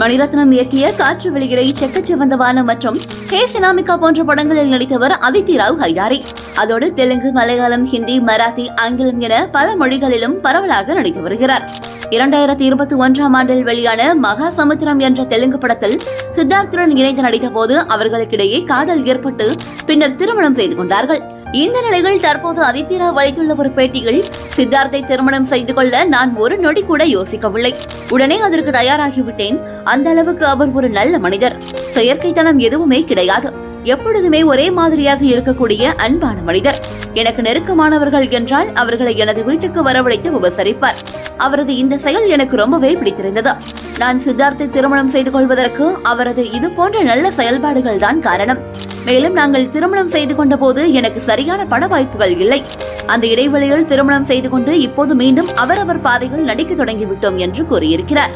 மணிரத்னம் இயக்கிய காற்று வெளியிடை செக்கச்சிவந்த வானம் மற்றும் ஹே சினாமிகா போன்ற படங்களில் நடித்தவர் அதித்தி ராவ் ஹையாரி அதோடு தெலுங்கு மலையாளம் ஹிந்தி மராத்தி ஆங்கிலம் என பல மொழிகளிலும் பரவலாக நடித்து வருகிறார். இரண்டாயிரத்தி இருபத்தி ஒன்றாம் ஆண்டில் வெளியான மகா சமுத்திரம் என்ற தெலுங்கு படத்தில் சித்தார்த்துடன் இணைந்து நடித்த போது அவர்களுக்கிடையே காதல் ஏற்பட்டு பின்னர் திருமணம் செய்து கொண்டார்கள். இந்த நிலையில் தற்போது அதித்திரா வழித்துள்ள ஒரு பேட்டியில் சித்தார்த்தை திருமணம் செய்து கொள்ள நான் ஒரு நொடி கூட யோசிக்கவில்லை. உடனே அதற்கு தயாராகிவிட்டேன். அந்த அளவுக்கு அவர் ஒரு நல்ல மனிதர். செயற்கைத்தனம் எதுவுமே கிடையாது. எப்பொழுதுமே ஒரே மாதிரியாக இருக்கக்கூடிய அன்பான மனிதர். எனக்கு நெருக்கமானவர்கள் என்றால் அவர்களை எனது வீட்டுக்கு வரவழைத்து உபசரிப்பார். அவரது இந்த செயல் எனக்கு ரொம்பவே பிடித்திருந்தது. நான் சித்தார்த்தை திருமணம் செய்து கொள்வதற்கு அவரது இது போன்ற நல்ல செயல்பாடுகள் தான் காரணம். மேலும் நாங்கள் திருமணம் செய்து கொண்ட போது எனக்கு சரியான பட வாய்ப்புகள் இல்லை. அந்த இடைவெளியில் திருமணம் செய்து கொண்டு இப்போது மீண்டும் அவரவர் பாதையில் நடிக்க தொடங்கிவிட்டோம் என்று கூறியிருக்கிறார்.